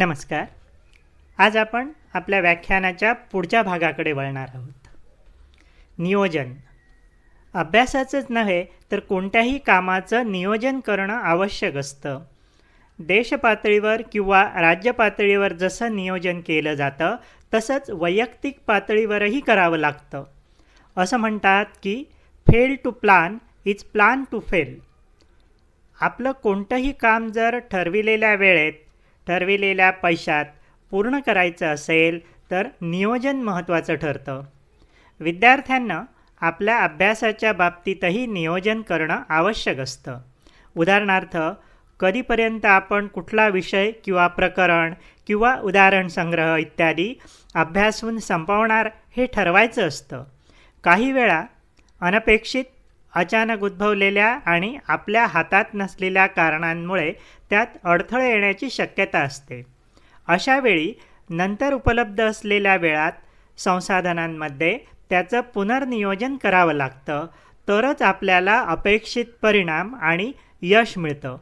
नमस्कार. आज आपण आपल्या व्याख्यानाच्या पुढच्या भागाकडे वळणार आहोत. नियोजन. अभ्यासाचंच नव्हे तर कोणत्याही कामाचं नियोजन करणं आवश्यक असतं. देशपातळीवर किंवा राज्य पातळीवर जसं नियोजन केलं जातं तसंच वैयक्तिक पातळीवरही करावं लागतं. असं म्हणतात की fail to plan is plan to fail आपलं कोणतंही काम जर ठरविलेल्या वेळेत ठरविलेल्या पैशात पूर्ण करायचं असेल तर नियोजन महत्त्वाचं ठरतं. विद्यार्थ्यांना आपल्या अभ्यासाच्या बाबतीतही नियोजन करणं आवश्यक असतं. उदाहरणार्थ कधीपर्यंत आपण कुठला विषय किंवा प्रकरण किंवा उदाहरण संग्रह इत्यादी अभ्यासून संपवणार हे ठरवायचं असतं. काही वेळा अनपेक्षित अचानक उद्भवलेल्या आणि आपल्या हातात नसलेल्या कारणांमुळे त्यात अडथळे येण्याची शक्यता असते. अशावेळी नंतर उपलब्ध असलेल्या वेळात संसाधनांमध्ये त्याचं पुनर्नियोजन करावं लागतं तरच आपल्याला अपेक्षित परिणाम आणि यश मिळतं.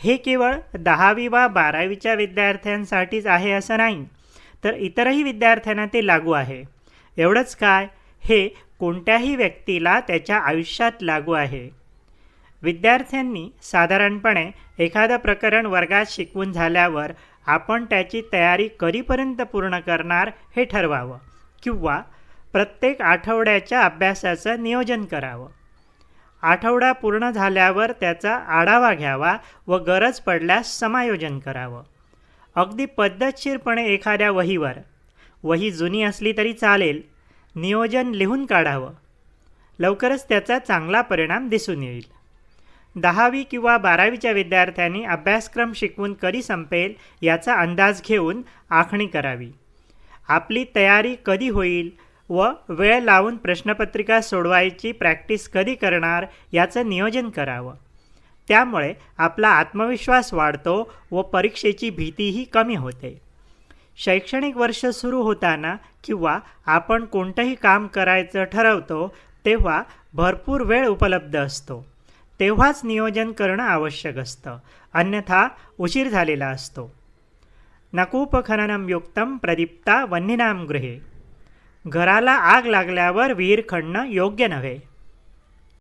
हे केवळ दहावी वा बारावीच्या विद्यार्थ्यांसाठीच आहे असं नाही तर इतरही विद्यार्थ्यांना ते लागू आहे. एवढंच काय हे कोणत्याही व्यक्तीला त्याच्या आयुष्यात लागू आहे. विद्यार्थ्यांनी साधारणपणे एखादं प्रकरण वर्गात शिकवून झाल्यावर आपण त्याची तयारी कधीपर्यंत पूर्ण करणार हे ठरवावं किंवा प्रत्येक आठवड्याच्या अभ्यासाचं नियोजन करावं. आठवडा पूर्ण झाल्यावर त्याचा आढावा घ्यावा व गरज पडल्यास समायोजन करावं. अगदी पद्धतशीरपणे एखाद्या वहीवर. वही जुनी असली तरी चालेल नियोजन लिहून काढावं. लवकरच त्याचा चांगला परिणाम दिसून येईल. दहावी किंवा बारावीच्या विद्यार्थ्यांनी अभ्यासक्रम शिकवून कधी संपेल याचा अंदाज घेऊन आखणी करावी. आपली तयारी कधी होईल व वेळ लावून प्रश्नपत्रिका सोडवायची प्रॅक्टिस कधी करणार याचं नियोजन करावं. त्यामुळे आपला आत्मविश्वास वाढतो व परीक्षेची भीतीही कमी होते. शैक्षणिक वर्ष सुरू होताना किंवा आपण कोणतंही काम करायचं ठरवतो तेव्हा भरपूर वेळ उपलब्ध असतो. तेव्हाच नियोजन करणं आवश्यक असतं. अन्यथा उशीर झालेला असतो. नकूपखननम युक्तम प्रदीप्ता वन्यनाम गृहे. घराला आग लागल्यावर विहीर खणणं योग्य नव्हे.